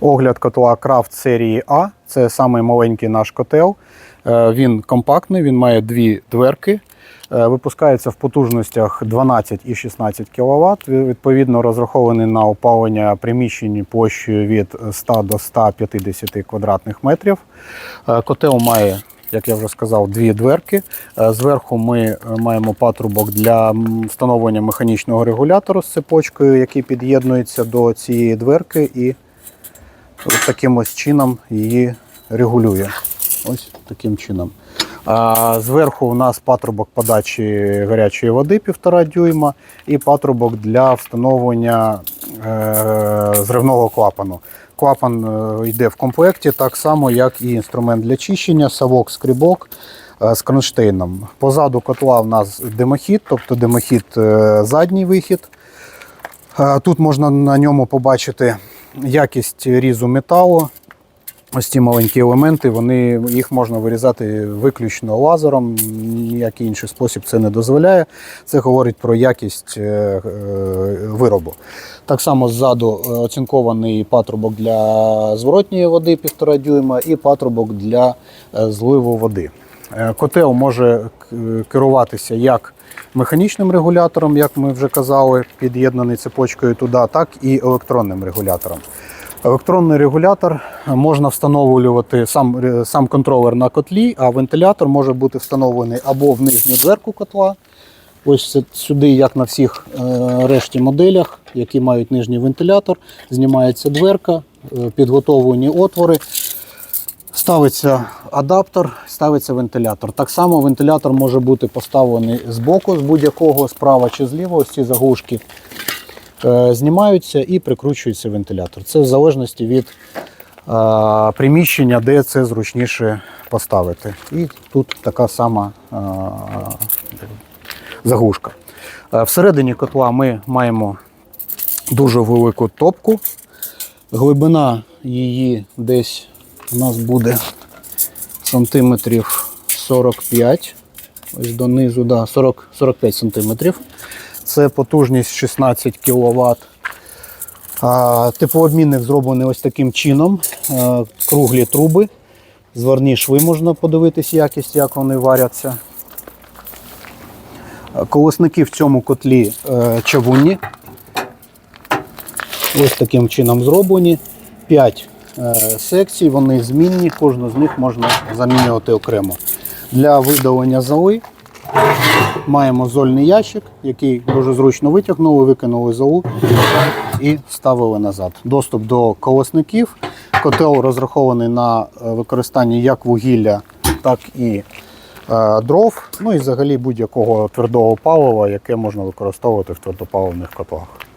Огляд котла Крафт серії А. Це самий маленький наш котел. Е, Він компактний, він має дві дверки. Е, Випускається в потужностях 12 і 16 кВт. Відповідно, розрахований на опалення приміщень площею від 100 до 150 квадратних метрів. Е, Котел має, як я вже сказав, дві дверки. Зверху ми маємо патрубок для встановлення механічного регулятора з цепочкою, який під'єднується до цієї дверки і Ось таким ось чином її регулює. Ось таким чином. А зверху у нас патрубок подачі гарячої води 1,5 дюйма і патрубок для встановлення е, зривного клапану. Клапан е, йде в комплекті так само, як і інструмент для чищення, савок, скрібок е, з кронштейном. Позаду котла у нас димохід, тобто димохід е, задній вихід. Тут можна на ньому побачити якість різу металу. Ось ці маленькі елементи, вони, їх можна вирізати виключно лазером, ніякий інший спосіб це не дозволяє. Це говорить про якість е, е, виробу. Так само ззаду е, оцінкований патрубок для зворотньої води 1,5 дюйма і патрубок для зливу води. Е, Котел може керуватися як механічним регулятором, як ми вже казали, під'єднаний цепочкою туди, так і електронним регулятором. Електронний регулятор можна встановлювати сам, сам контролер на котлі, а вентилятор може бути встановлений або в нижню дверку котла. Ось сюди, як на всіх е, решті моделях, які мають нижній вентилятор, знімається дверка, е, підготовлені отвори. Ставиться адаптер, ставиться вентилятор. Так само вентилятор може бути поставлений з боку, з будь-якого, справа чи зліва. Ось ці заглушки е, знімаються і прикручується вентилятор. Це в залежності від е, приміщення, де це зручніше поставити. І тут така сама е, заглушка. Е, Всередині котла ми маємо дуже велику топку. Глибина її десь у нас буде сантиметрів 45. Ось донизу, да, 40, 45 сантиметрів. Це потужність 16 кВт. А, теплообмінник зроблений ось таким чином. Круглі труби. Зверні шви можна подивитись якість, як вони варяться. Колосники в цьому котлі е, чавунні. Ось таким чином зроблені. 5 е, секцій, вони змінні, кожну з них можна замінювати окремо. Для видалення золи маємо зольний ящик, який дуже зручно витягнули, викинули золу і вставили назад. Доступ до колосників. Котел розрахований на е, використання як вугілля, так і е, дров, ну і взагалі будь-якого твердого палива, яке можна використовувати в твердопаливних котлах.